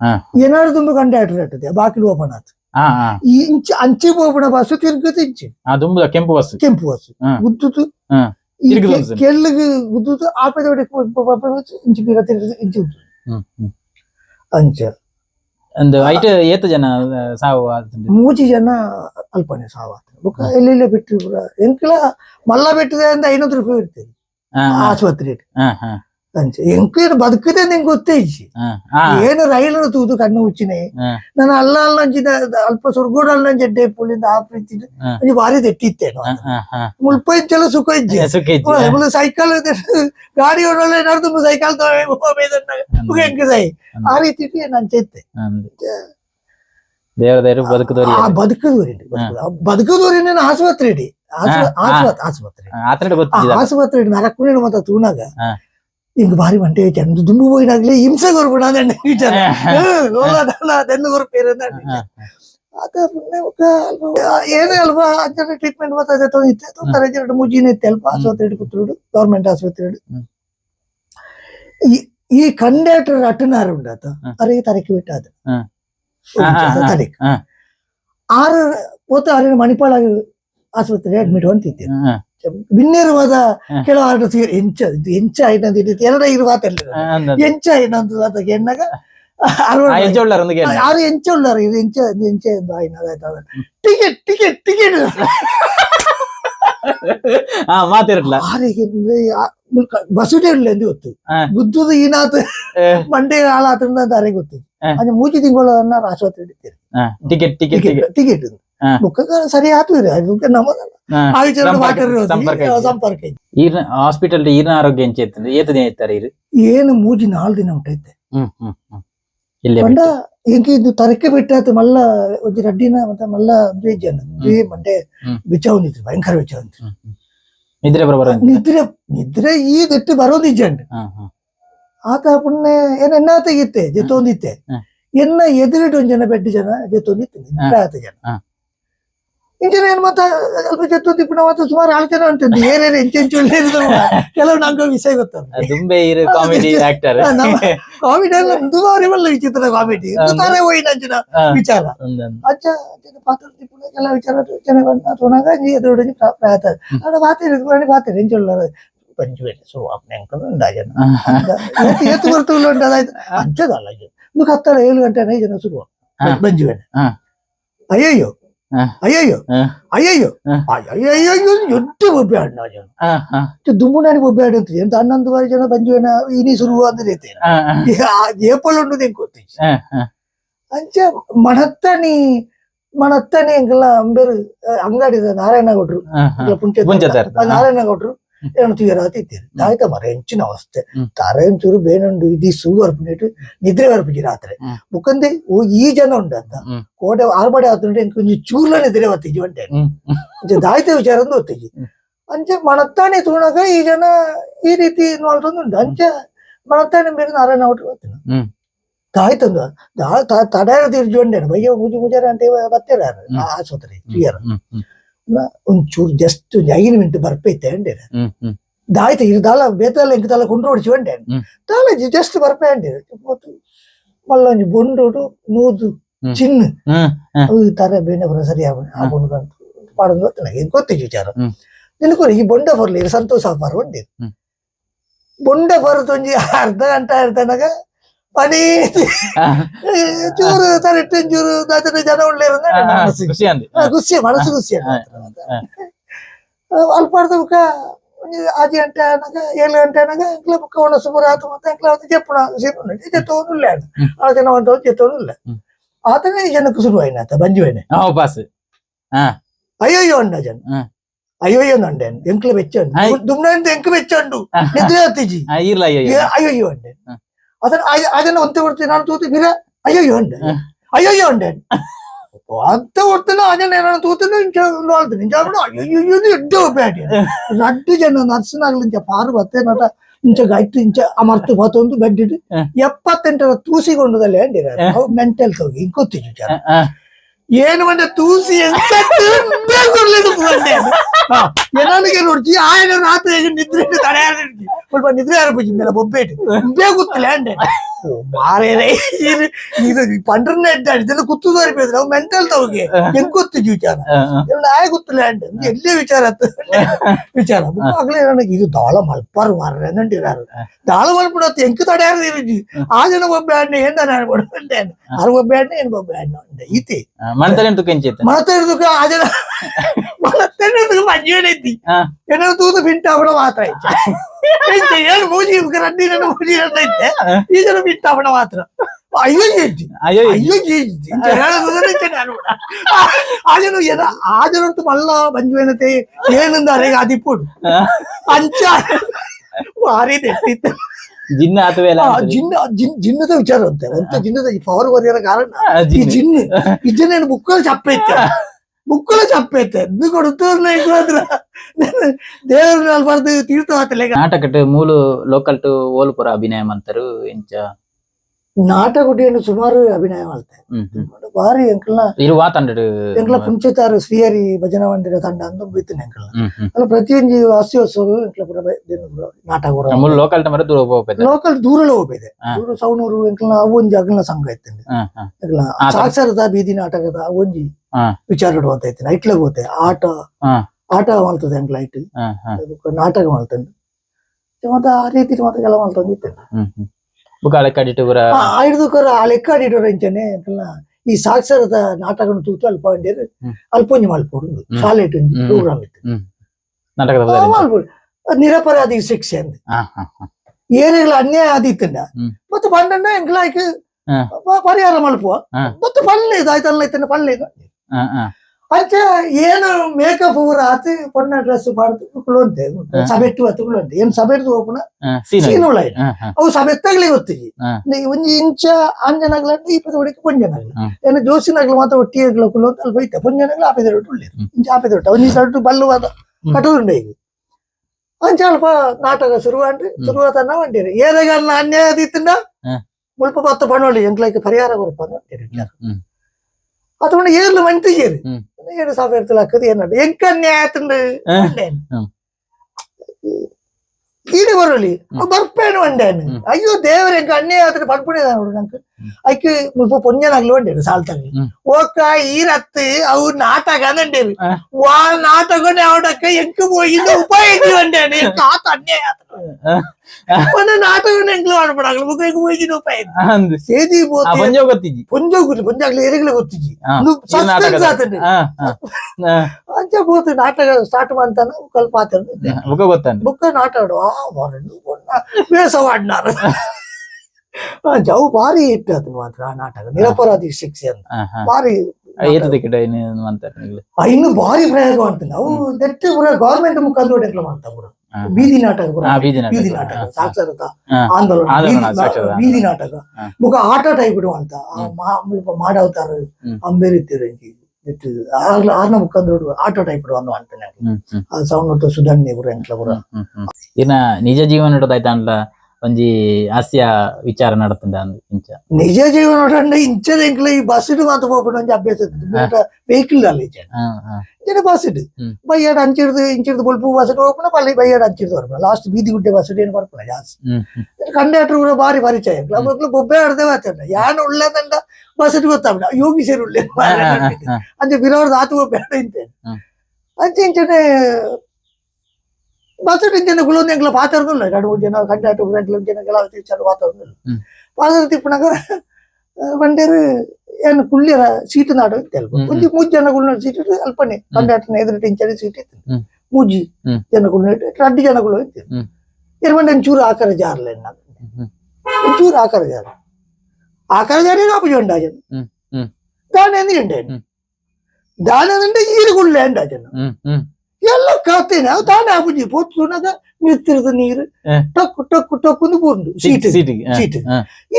ಹಾ ಏನಾದ್ರು ತುಂಬ ಕಂಡೆ ಆಟ ಅಟ್ಟದೆ ಬಾಕಿಲು ಓಪನ್ ಆತು ಹಾ ಹಾ ಈ ಇಂಚ ಅಂಚಿ ಓಪನ್ ಬಸ್ಸು ತಿರ್ಗತಿ ಇಂಚಿ ಆ ದುಂಬುದ ಕೆಂಪು ಬಸ್ ಕೆಂಪು ಬಸ್ಸು ಹಾ. ಗುದ್ದುತು ಹಾ. ಈ ತಿರ್ಗಿ ಕೆ- ಬಂತು. ಕೆಳ್ಳಿಗೆ ಗುದ್ದುತು ಆಪದ ಇಂಚಿ ಬೀರ ತಿರ್ಗಿ ಇಂಚಿ ಉಂಟು ಹ್ಮ್ ಹ್ಮ್ ಅಂಚ ಒಂದು ಐಟ ಏತ್ ಜನ ಆ, ಸಾವು ಆತುಂಡು? ಮೂಜಿ ಜನ ಅಲ್ಪನೆ ಸಾವಾತ ಬೊಕ್ಕ ಎಲ್ಲೆಲ್ಲೇ ಬಿಟ್ಟು ಪುರ ಎಂಕ್ಲ ಮಲ್ಲ ಬಿಟ್ಟಿದೆ ಅಂತ ಐನೂರು ರೂಪಾಯಿ ಇರ್ತದೆ ಹಾ ಹಾ ಆಸ್ಪತ್ರೆ ಹಾ ಹಾ ಅಂಚ ಎಂಕ ಬದುಕಿದೆ ನಿಂಗೆ ಗೊತ್ತೇ ಇಜ್ಜಿ ಹಾ ಹಾ ಏನು ರೈಲು ತೂದು ಕಣ್ಣು ಮುಚ್ಚಿನೆ ಹಾ. ನಾನು ಅಲ್ಲ ಅಲ್ಲ ಅಂಚಿದ ಅಲ್ಪ ಸುರ್ಗೋಡ ಅಲ್ಲ ಜಡ್ಡೆ ಪುಳಿಂದ ಆಪ್ರಿಚಿದ ಹಾ. ಒಂಜಿ ಭಾರಿ ತೆಟ್ಟಿತ್ತೇನು ಹಾ ಹಾ ಹಾ ಮುಲ್ಪ ಇಂಚೆಲ್ಲ ಸುಖ ಇಜ್ಜಿ ಸುಖ ಐತಿ ಇವಳು ಸೈಕಲ್ ಗಾಡಿ ಓಡಲ್ಲ ನಡೆದು ಸೈಕಲ್ ಹೆಂಗ ಸೈ ಆ ರೀತಿ ನಾನು ಚೆತ್ತೆ ದೇವ್ರ ದೇವ್ರ ಬದುಕದವ್ರಿ ಆ ಬದುಕದೂರಿ ಬದುಕದೂರಿ ಆಸ್ಪತ್ರೆ ಇಡಿ ಆಸ್ಪ- ಹಾ. ಆಸ್ಪತ್ರೆ ಆಸ್ಪತ್ರೆ ಆತರ ಗೊತ್ತಿಲ್ಲ ಆಸ್ಪತ್ರೆ ಇಡಿ ನರಕುಣಿನ ಮತ್ತ ತೂನಾಗ ಹಾ. ಹಿಂಗ್ ಬಾರಿ ಮಂಟೆ ಅಂದ್ರೆ ದುಂಬು ಹೋಗಿನಾಗ್ಲಿ ಹಿಂಸೆ ಕೊರ್ಬಿಡ ವಿಚಾರ ತೆಂದು ಕೊರ್ಪೇರು ಆತ ಏನೇ ಅಲ್ವಾ ಅಂಚನೆ ಟ್ರೀಟ್ಮೆಂಟ್ ಬರ್ತದೆ ತೊಂದಿತ್ತೆ ತೊಂದರೆ ಎರಡು ಮುಜಿನ ಇತ್ತು ಅಲ್ಪ ಆಸ್ಪತ್ರೆ ಇಟ್ಟು ಗೌರ್ಮೆಂಟ್ ಆಸ್ಪತ್ರೆ ಈ ಕಂಡಕ್ಟರ್ ಅಟ್ಟನಾರು ಉಂಡಾತ. ಅರಿಗೆ ತರಕ್ಕೆ ಬಿಟ್ಟಾದ ಹಾ. ಆರು ಪೋತ ಆರಿನ ಮಣಿಪಾಲ ಆಸ್ಪತ್ರೆ ಅಡ್ಮಿಟ್ ಅಂತಿದ್ದೆ ಬಿನ್ನೇರುವಾದ. ಕೆಲವು ಆರ್ಡರ್ ಸಿಗ ಎಂಚ ಇದು ಎಂಚ ಐನಂದು ಹಿಡಿತು ಎರಡ ಇರುವಾತ ಎಂಚ ಐನಂದು ಅದಕ್ಕೆ ಎನ್ನಗ ಹೆಜ್ಜೆ ಯಾರು ಎಂಚ ಉಳ್ಳಾರು ಇದು ಎಂಚ ಎಂಚ ಟಿಕೆಟ್ ಟಿಕೆಟ್ ಟಿಕೆಟ್. ಹಾ ಮಾತಿರಲ್ಲ ಬಸುಡೆ ಉಳ್ಳೆ ಎಂದು ಗೊತ್ತು. ಗುದ್ದುದು ಈನಾತ ಮಂಡೆ ಹಾಳಾತಂದ ದಾರೆ ಗೊತ್ತು. ಅಂದ್ರೆ ಮೂಚಿ ತಿಂಗಳನ್ನ ಆಸ್ಪತ್ರೆ ಟಿಕೆಟ್ ಟಿಕೆಟ್ ಟಿಕೆಟ್. ಬುಕ್ಕ ಸರಿ ಆತು ಅದಕ್ಕೆ ಸಂಪರ್ಕ-. ಈರ್ನ ಹಾಸ್ಪಿಟಲ್ ಈರ್ನ ಆರೋಗ್ಯ ಏತ ದಿನ ಇರ್ತಾರೆ ಇರು ಏನು ಮೂಜಿ ನಾಲ್ ದಿನ ಉಂಟೈತೆ ಹ್ಮ್ ಹ್ಮ್ ಹ್ಮ್. ಇಲ್ಲೇ ಪಂಡ. ಇಂಕ ಇದು ತರಕೆ ಬಿಟ್ಟಾತು ಮಲ್ಲ ಒಂಜಿ ರಡ್ಡಿನ ಮತ್ತೆ ಮಲ್ಲ ದ್ವೇ ಜನ ದ್ವೇ ಮಂಡೆ ಹ್ಮ್. ಬಿಚಾವನಿತ್ತು ಭಯಂಕರ ಹ್ಮ್. ನಿದ್ರೆ ಬರೋಬರ ನಿದ್ರೆ ನಿದ್ರೆ ಈ ದಿಟ್ಟು ಬರೋದಿಜ್ಜಂಡ್ ಆತ ಪುಣ್ಯ ಏನ ಎನ್ನ ತೆಗಿತ್ತೆ ಜೊತೊಂದಿತ್ತೆ. ಎನ್ನ ಎದುರಿಟ್ಟು ಒಂದ್ ಜನ ಬೆಡ್ ಜನ ಜೊತೊಂದಿತ್ತೆ ಆತ ಜನ. ಹಾ. ಇಂಚಿನ ಏನ್ ಮತ್ತ ಸ್ವಲ್ಪ ಜೊತೊಂದಿ ಪುಣ್ಯ ಮತ್ತೆ ಸುಮಾರು ಆಳು ಜನ ಉಂಟು ಏನೇನು ಎಂಚೆಂಚು ಒಳ್ಳೆಯದು ಕೆಲವು ನಂಗೆ ವಿಷಯ ಗೊತ್ತಲ್ಲ ದುಂಬೆ ಇರು ಕಾಮಿಡಿ ಆಕ್ಟರ್ ನಮ್ಮ- ಕಾಮಿಡಿ ಎಲ್ಲ ದುಬಾರಿ ಒಳ್ಳೆ ವಿಚಿತ್ರ ಕಾಮಿಡಿ ತಾರೆ ಹೋಯಿ ನಂಚಿನ ವಿಚಾರ ಅಜ್ಜ ಅಜ್ಜನ ಪಾತ್ರ ತಿಪ್ಪುನ ಕೆಲ ವಿಚಾರ ಚೆನ್ನಾಗಿ ಬಂದ ತೋನಾಗ ನೀ ಎದುರು ಪ್ರಾಯತ ಅದ ಬಾತಿರಿ ಮಾಡಿ ಬಾತಿರಿ ಎಂಚೊಳ್ಳ ಪಂಚುವೇನೆ ಸೊ ಅಪ್ನೆ ಅಂಕಲ್ ಉಂಡಾಜನ ಎತ್ತು ಬರ್ತುಲ್ಲ ಉಂಟದಾಯ್ತು ಅಂಚದಲ್ಲ ಇದು ಇನ್ನು ಕತ್ತಲ ಏಳು ಗಂಟೆ ಐದು ಜನ ಶುರು ಹಾ. ಬಂಜುವೇನೆ ಹಾ. ಅಯ್ಯಯ್ಯೋ ಹಾ. ಅಯ್ಯಯ್ಯೋ ಹಾ. ಅಯ್ಯಯ್ಯೋ ಅಯ್ಯಯ್ಯೋ ಎಟ್ಟು ಬೊಬ್ಬೆ ಅಣ್ಣ ದುಮ್ಮುನಾಡಿ ಬೊಬ್ಬೆ ಆಡುತ್ತೆ ಎಂತ ಹನ್ನೊಂದು ಬಾರಿ ಜನ ಬಂಜುವೇನ ಇನಿ ಶುರು ಅಂದ್ರೆ ಏಪಲ್ ಉಂಡು ತೆಂಗ್ ಗೊತ್ತಿತ್ತು ಅಂಚ ಮಣತ್ತನಿ ಮಣತ್ತನಿ ಎಂಕಲ್ಲ ಅಂಬೇರು ಅಂಗಡಿ ನಾರಾಯಣ ಕೊಟ್ರು ಪುಂಚೆ ಪುಂಚೆತ್ತಾರ. ನಾರಾಯಣ ಕೊಟ್ರು ಏನು ತೀರ ತಿತ್ತೀರಿ ಆಯ್ತಾ ಮರ ಹೆಂಚಿನ ಅವಸ್ಥೆ ಹ್ಮ್. ಚೂರು ಬೇನುಂಡು ಇದು ಸೂ ಬರ್ಬಿಟ್ಟು ನಿದ್ರೆ ಬರ್ಬಿಟ್ಟು ರಾತ್ರಿ. ಮುಖಂದೆ ಓ ಈ ಜನ ಉಂಡಂತ. ಕೋಟೆ ಆರ್ಬಡೆ ಆತುಂಡೆ ಕೊಂಚ ಚೂರ್ಲ ನಿದ್ರೆ ಬತ್ತಿಜಿ ಒಂಟೆ ದಾಯ್ತ ವಿಚಾರ ಒಂದು ಗೊತ್ತಿಜಿ ಹ್ಮ್. ಅಂಚೆ ಮಣತ್ತಾನೆ ತೋಣಾಗ ಈ ಜನ ಈ ರೀತಿ ನೋಡ್ತೊಂದು ಉಂಟು ಅಂಚೆ ಮಣತ್ತಾನೆ ಬೇರೆ ನಾರಾಯಣ ಕೊಟ್ರು ಗೊತ್ತಿನ ದಾಯ್ತಂದು ತಡೆಯ ತೀರ್ಜಿ ತಿರ್ಜೊಂಡೇನು ಬಯ್ಯ ಮುಜಿ ಮುಜಾರ ಅಂತ ಬತ್ತಿರ. ಆಸ್ಪತ್ರೆ ಕ್ಲಿಯರ್ ಒಂಚೂರು ಜಸ್ಟ್ ಐದು ಮಿನಿಟ್ ಬರ್ಪೈತೆ ಅಂಡೆ ದಾಯ್ತ ಇರ್ದಾಲ ಬೇತಲ್ಲ ಇಂಕದಲ್ಲ ಕುಂಡ್ರು ಹೊಡಿಸಿ ಅಂಡೆ ಹ್ಮ್. ತಾಳ ಜಸ್ಟ್ ಬರ್ಪೆ ಅಂಡೆ ಮಲ್ಲ ಒಂಜಿ ಬೊಂಡು ನೂದು ಹ್ಮ್. ಚಿನ್ನ ಹ್ಮ್ ಅದು ಈ ತರ ಬೇನೆ ಬರ ಸರಿ ಆಗುಂಡು ಅಂತ ಮಾಡೋದು ಗೊತ್ತಿಲ್ಲ ನನಗೆ ಗೊತ್ತಿತ್ತು ವಿಚಾರ ಹ್ಮ್. ನಿನಕೋರಿ ಈ ಬೊಂಡ ಬರ್ಲಿ ಸಂತೋಷ ಬಾರ್ ಒಂಡಿ ಹ್ಮ್. ಬೊಂಡ ಬರದೊಂಜಿ ಅರ್ಧ ಗಂಟೆ ಇರ್ತನಾಗ ಪನಿ ಚೂರು ತರಟ್ಟು ಚೂರು ದಾತನ ಜನ ಒಳ್ಳೆ ಮನಸ್ಸಿಗೆ ಖುಷಿ ಅಂದಿ ಆ, ಖುಷಿ ಮನಸ್ಸು ಖುಷಿ ಹಾ, ಅಲ್ಪ ಮುಖ ಆಜಿ ಗಂಟೆ ಅನ್ನಾಗ ಏಳು ಗಂಟೆ ಅನ್ನಾಗ ಎಂಕ್ಲ ಮುಖ ಒಣಸು ಬರ ಆತು ಮತ್ತೆ ಎಂಕ್ಲ ಒಂದು ಚೆಪ್ಪುಣ ಸೀನು ಜೆತ್ತವನು ಇಲ್ಲ ಹ್ಮ್. ಆ ಜನ ಒಂದು ಜೆತ್ತವನು ಇಲ್ಲ ಹ್ಮ್. ಆತನೇ ಈ ಜನಕ್ಕೆ ಶುರು ಆಯ್ನಾತ ಬಂಜುವೇನೆ ಹಾ ಪಾಸ್ ಅಯ್ಯೋಯ್ಯೋ ಅಂಡ ಜನ ಹ್ಮ್. ಅಯ್ಯೋಯ್ಯೋ ಅಂಡೆ ಎಂಕ್ಲ ಬೆಚ್ಚಂಡು ಆಯ್. ದುಮ್ನ ಎಂಕ್ ಬೆಚ್ಚಂಡು ಹಾ. ನಿದ್ರೆ ಹತ್ತಿಜಿ ಇರ್ಲ ಅಯ್ಯೋ ಅಯ್ಯೋಯ್ಯೋ ಅಂಡೆ ಹ್ಮ್. ಅದನ್ನ ಅದನ್ನ ಒಂತೆ ಕೊಡ್ತೀನಿ ನಾನು ತೂತು ಬಿರ ಅಯ್ಯಯ್ಯೋ ಅಂಡೆ ಅಯ್ಯಯ್ಯೋ ಅಂಡೆ ಅಂತ ಕೊಡ್ತಾನೆ ಅದನ್ನ ಏನಾದ್ರು ತೂತನ ನೋಡ್ತೀನಿ ಇದು ಎಡ್ಡ ಬ್ಯಾಟಿ ರಡ್ಡು ಜನ ನರ್ಸನಾಗ್ಲಿ ಇಂಚ ಪಾರು ಬತ್ತೆ ನಟ ಇಂಚ ಗೈಟ್ ಇಂಚ ಅಮರ್ತು ಬತ್ತೊಂದು ಬೆಡ್ ಇಟ್ಟು ಹ. ಎಪ್ಪತ್ತೆಂಟರ ತೂಸಿಕೊಂಡದಲ್ಲಿ ಅಂಡಿರ ಮೆಂಟಲ್ ಹೋಗಿ ಗೊತ್ತಿತ್ತು ಜನ. ಏನು ಮಂಡೆ ತೂಸಿ ಎಂತ ನನಗೆ ನೋಡ್ತಿ ಆಯ್ನ ರಾತ್ರಿ ನಿದ್ರೆ ತಡೆಯಾಡಿದ್ವಿ ಸ್ವಲ್ಪ ನಿದ್ರೆ ಆರಂಭಿಸಿ ಮೇಲೆ ಬೊಬ್ಬೇಟಿ. ಬೇ ಗೊತ್ತಿಲ್ಲ ಅಂಡೆ ಮಾರೇನೆ ಇದು ಪಂಡ್ರನ್ನ ಎಡ್ಡಾಡಿದ್ದೆಲ್ಲ ಕುತ್ತುದವ್ರಿ ಬೇದ್ರೆ ಅವು ಮೆಂಟಲ್ ತವ್ಗೆ ಹೆಂಗ್ ಗೊತ್ತಿದ್ದು ವಿಚಾರ? ಆಯ ಗೊತ್ತಿಲ್ಲ ಅಂಡೆ ಎಲ್ಲೇ ವಿಚಾರ ವಿಚಾರ. ಆಗ್ಲೇ ನನಗೆ ಇದು ದಾಳ ಮಲ್ಪಾರು ಮಾರ್ರೆ ಅಂದಿರಾರು ದಾಳ ಮಲ್ಬಿಡತ್ತೆ ಎಂಕ ತಡೆಯಾರದಿರಿ ಆ ಜನ ಒಬ್ಬ ಅಣ್ಣ ಏನ ನಾನು ಬಡವಂಡೆ ಅವ್ರು ಒಬ್ಬ ಅಣ್ಣ ಏನು ಒಬ್ಬ ಅಣ್ಣ ಅಂಡೆ ಈತಿ. ಮನತಲೆ ಅಂತ ಕೆಂಚಿತ್ತು ಎದ್ದಿ ಏನೋ ತೂತು ಬಿಂಟ ಅವಳ ಮಾತ್ರ ಐತೆ ಏನು ಮೂಜಿ ರಡ್ಡಿ ನನ್ನ ಮೂಜಿ ಐತೆ ಈ ಜನ ಬಿಂಟ ಅವಳ ಮಾತ್ರ ಅಯ್ಯೋ ಎದ್ದಿ ಅಯ್ಯೋ ಅಯ್ಯೋ ಎದ್ದಿ ನಾನು ಆಜನು ಎದ ಆಜನಂತು ಮಲ್ಲ ಬಂಜುವೇನತೆ ಏನಂದ ಅರೆ ಅದಿಪ್ಪುಡು ಅಂಚ ಭಾರಿ ನೆಟ್ಟಿತ್ತು ಜಿನ್ನ ಅಥವಾ ಜಿನ್ನ ಜಿನ್ನದ ವಿಚಾರ ಅಂತೆ ಅಂತ ಜಿನ್ನದ ಪವರ್ ಬರೆಯೋ ಕಾರಣ ಈ ಜಿನ್ನ ಈ ಜನ ಬುಕ್ಕಲ್ಲಿ ಚಪ್ಪ ಇತ್ತು బుక్కుల చెప్పేతే ఎందుకు కొడుతున్నా దేవుడు నలపడదు తీర్థవాతలే ನಾಟಕಟ್ ಮೂಲ ಲೋಕಲ್ ಟು ಓಲ್ಪುರ ಅಭಿನಯ ಮಂತರು ನಾಟಕ ನಾಟಗುಡಿಯನ್ನು ಸುಮಾರು ಅಭಿನಯ ಮಾಡ್ತಾರೆ. ಬಾರಿ ಎಂಕಲ್ನ ಇರುವ ತಂಡಡು ಎಂಕಲ ಕುಂಚಿತಾರು ಶ್ರೀಹರಿ ಭಜನಾ ಮಂದಿರ ತಂಡ ಅಂದು ಬೀತನೆ ಎಂಕಲ್ಲ ಹ್ಮ್ ಹ್ಮ್. ಅಲ್ಲ ಪ್ರತಿಯೊಂದು ವಾಸ್ಯೋತ್ಸವ ಎಂಕಲ ಪುರ ಬ- ದೇನು ಪುರ ನಾಟಕ ಲೋಕಲ್ ಟು ಮರ ದೂರ ಹೋಗ್ಬೇಕು ಲೋಕಲ್ ದೂರಲೇ ಹೋಗಿದೆ ದೂರ ಸೌನೂರು ಎಂಕಲ್ನ ಅವೊಂಜಿ ಅಗಲ್ನ ಸಂಘ ಇತ್ತಂದೆ ಹಾ ಎಂಕಲ್ನ ಆ, ಸಾಕ್ಷರತಾ ಬೀದಿ ನಾಟಕದ ಅವೊಂಜಿ ವಿಚಾರಡು ಅಂತ ಐತಿನ ಐಟ್ಲ ಹೋತೆ ಆಟ ಆಟ ಮಾಡ್ತದೆ ಐಟ್ ಹಾ ಹಾ. ನಾಟಕ ಮಾಡ್ತಂಡು ಮತ್ತೆ ಆ ರೀತಿ ಮತ್ತೆ ಕೆಲ ಮಾಡ್ತಂದು ಇತ್ತು ಹ್ಮ್ ಹ್ಮ್. ಬುಕ್ ಆಡಿಡೋರು ಇಂಚನೆ ಎಂಕಲ್ನ ಈ ಸಾಕ್ಷರತ ನಾಟಕ ತೂತು ಅಲ್ಪ ಹ್ಮ್. ಅಲ್ಪೊಂಜಿ ಮಲ್ಪೊಡು. ಶಾಲೆ. ಪ್ರೋಗ್ರಾಮ್ ಇತ್ತು. ಅದು ನಿರಪರಾಧಿ ಶಿಕ್ಷೆ ಅಂತ ಏನೆಲ್ಲ ಅನ್ಯಾಯ ಆದಿತ್ತಂಡ. ಮತ್ತೆ ಪಂಡನ್ನ ಎಂಗ್ಲಾಯ್ಕ. ಪರಿಹಾರ ಮಲ್ಪುವ. ಮತ್ತೆ ಪಲ್ಲೇದು ಆಯ್ತಲ್ಲ ಐತನ ಪಲ್ಲೇದು ಅದಕ್ಕೆ ಏನು ಮೇಕಪ್ ಊರ ಆತು ಪೊಣ್ಣ ಡ್ರೆಸ್ ಬಾರ್ದು ಕುಳ್ಳುಂತೆ ಸಬೆಟ್ಟು ಅತ್ತು ಕುಳ್ಳುಂತೆ ಏನು ಸಬೆಟ್ಟು ಹೋಗೋಣ ಸೀನ್ ಉಳ್ಳ ಅವು ಸಬೆತ್ತಾಗ್ಲಿ ಗೊತ್ತಿಗೆ. ಒಂಜಿ ಇಂಚ ಆಂಜನಾಗ್ಲ ಇಪ್ಪತ್ತು ಹೊಡಿಕೆ ಪಂಜನಾಗ್ಲ. ಏನು ಜೋಸಿನಾಗ್ಲ ಮಾತ್ರ ಒಟ್ಟಿ ಆಗ್ಲ ಕುಳ್ಳು ಅಂತ ಅಲ್ಲಿ ಬೈತ. ಪಂಜನಾಗ್ಲ ಆಪೆ ದೊಡ್ಡ ಒಳ್ಳೆ ಇಂಚ ಆಪೆ ದೊಡ್ಡ ಒಂಜಿ ಸಡ್ಡು ಬಲ್ಲುವಾದ ಕಟೂರುಂಡೆ ಈಗ. ಅಂಚ ಅಲ್ಪ ನಾಟಕ ಶುರುವಾಂಡ್ರಿ ಶುರುವಾತ ನಾವು ಅಂಟೀರಿ ಏದಾಗ ಅನ್ಯಾಯ ಆದಿತ್ತಿಂದ ಮುಲ್ಪ ಪತ್ತು ಪಣೊಳ್ಳಿ ಎಂಟ್ಲಕ್ಕೆ ಪರಿಹಾರ ಕೊಡ್ಪಾನ ಅಂತೀರಿ ಅದೊಂದು ಏರ್ಲು ಮಂತಿಜೇರಿ ಏಳು ಸಾವಿರ ಎತ್ತಲಾಕದು ಏನಂತ ಎಂಕನ್ನೆ ಆತಂಡು ಈಡೆ ಬರೋಲಿ ಬರ್ಪೇನು ಒಂಡೇನು ಅಯ್ಯೋ ದೇವರ ಎಂಕ ಅನ್ಯಾಯ ಆತಂಡು ಪಡ್ಪುಣೆ ನಂಗೆ അയക്ക് ഇപ്പൊ പൊഞ്ഞ തള്ളുകൊണ്ടിരുന്നു സാൾത്തകളി ഓക്ക ഈ റത്ത് അവ നാട്ടാക്കാന്നുണ്ടായിരുന്നു വാ നാട്ടൊക്കെ അവിടൊക്കെ എനിക്ക് പോയി ഉപ്പായിട്ടാണ് എനിക്ക് ആ തന്നെയാ ಒಂದು ನಾಟಕವನ್ನು ಎಂಗ್ಲು ಮಾಡ್ಬಿಡಾಗ್ಲು ಮುಖ ಹೆಂಗ್ ಹೋಗಿನ ಉಪಾಯ ಸೇದಿ ಪೊಂಜ ಗೊತ್ತಿಜಿ ಪೊಂಜ ಗೊತ್ತಿಲ್ಲ. ಪೊಂಜ ಆಗ್ಲಿ ಎರೆಗ್ಲೆ ಗೊತ್ತಿಜಿ ಸಸ್ಪೆನ್ಸ್ ಆತಂಡೆ ಅಂಚ ನಾಟಕ ಸ್ಟಾರ್ಟ್ ಮಾಡ್ತಾನ ಕಲ್ಪ ಆತಂಡೆ ಮುಖ ಗೊತ್ತಾನೆ. ಮುಖ ನಾಟ ಆಡುವ ಬೇಸವಾಡ್ನಾರ. ಜವ್ ಭಾರಿ ಇತ್ತು ಅದು ಮಾತ್ರ ಆ ನಾಟಕ. ನಿರಪರಾಧಿ ಶಿಕ್ಷೆ ಅಂತ. ಭಾರಿ ಇನ್ನು ಭಾರಿ ಪ್ರಯೋಗ ಮಾಡ್ತಾರೆ. ಅವು ದಟ್ಟ ಪುರ ಗೌರ್ಮೆಂಟ್ ಮುಖಾಂತರ ಡೆಕ್ಲ ಮಾಡ್ತಾ ಪುರ. ಬೀದಿ ನಾಟಕ. ಬೀದಿ ನಾಟಕ ಸಾಕ್ಷರತಾ ಆಂದೋಲನ. ಬೀದಿ ನಾಟಕ. ಮುಖ ಆಟ ಟೈಪ್ ಬಿಡು ಅಂತ. ಮಾಡಾವತಾರ ಅಂಬೇರಿತ್ತೀರ ಆರ್ನ ಮುಖಾಂತರ ಆಟೋ ಟೈಪ್ ಬಿಡು ಅಂದು ಆ ಸೌಂಡ್ ಸುಧಾರಣೆ ಪುರ ಎಂಟ್ಲ ಪುರ. ಇನ್ನ ನಿಜ ಜೀವನ ಇಡೋದಾಯ್ತಾ ಅಂತ ಒಂಜಿ ಹಾಸ್ಯ ವಿಚಾರ ನಡತಂಡ ಇಂಚ ನಿಜ ಜೀವನ ನೋಡಂಡ ಇಂಚದ ಇಂಕ್ಲೆ ಈ ಬಸ್ ಇಡು ಮಾತು ಪೋಪುಂಡು ಒಂಜಿ ಅಭ್ಯಾಸ ವೆಹಿಕಲ್ ಅಲ್ಲ ಇಂಚ ಇಂಚನೆ ಬಸ್ ಇಡು ಬೈಯಾಡ್ ಅಂಚಿಡ್ದು ಇಂಚಿಡ್ದು ಬೊಲ್ಪು ಬಸ್ ಇಡು ಹೋಗ್ಬಿಡ ಪಲ್ಲಿ ಬೈಯಾಡ್ ಅಂಚಿಡ್ದು ಬರ್ಬಿಡ ಲಾಸ್ಟ್ ಬೀದಿ ಗುಡ್ಡೆ ಬಸ್ ಇಡು ಏನು ಬರ್ಬಿಡ ಜಾಸ್ತಿ ಕಂಡಕ್ಟರ್ ಕೂಡ ಭಾರಿ ಪರಿಚಯ ಬೊಬ್ಬೆ ಆಡ್ದೆ ಮಾತಾಡ ಯಾನ್ ಉಳ್ಳದಂಡ ಬಸ್ ಇಟ್ಟು ಗೊತ್ತಾಗ್ಬಿಡ ಯೋಗಿ ಸೇರಿ ಉಳ್ಳೆ ಅಂಚೆ ಬಿರೋರ್ದು ಆತು ಬೊಬ್ಬೆ ಆಡ ಇಂತೆ ಅಂಚೆ ಇಂಚನೆ ಬಸರಿ ಜನಗಳು ನೆಂಗ್ಲ ಪಾತಾಡ್ದಲ್ಲ ಎರಡು ಮೂರು ಜನ ಕಂಡಾಟ ಗಂಟ್ಲು ಜನಗಳ ಚಲೋ ಪಾತಾಡ್ದಲ್ಲ ಪಾತಾಡ ತಿಪ್ಪಣಾಗ ಬಂಡೇರು ಏನು ಕುಳ್ಳಿರ ಸೀಟು ನಾಡು ತೆಲುಗು ಒಂದು ಮೂರು ಜನಗಳ ಸೀಟು ಅಲ್ಪನೆ ಕಂಡಾಟನ ಎದುರು ಟೆಂಚರಿ ಸೀಟ್ ಇತ್ತು ಮೂಜಿ ಜನಗಳು ರಡ್ಡು ಜನಗಳು ಇತ್ತು ಎರಡು ಒಂಚೂರು ಆಕಾರ ಜಾರಲ್ಲ ನಾನು ಒಂಚೂರು ಆಕಾರ ಜಾರ ಆಕಾರ ಜಾರಿ ಕಾಪು ಉಂಡಾಜನ ದಾನ ಎಂದಿಗೆ ದಾನ ಎಂದ್ರೆ ಈರುಗುಳ್ಳೆ ಅಂಡಾಜನ ಎಲ್ಲ ಕಳ್ತೇನೆ ಅದು ತಾನೇ ಆಗುದಿ ಪೋತ್ಲುನಾಗ ನಿಂತಿರದ ನೀರು. ಟೊಕ್ಕು ಟೊಕ್ಕು ಟೊಕ್ಕು ಒಂದು ಬುಂಡು ಸೀಟ್ ಸೀಟ್ ಸೀಟ್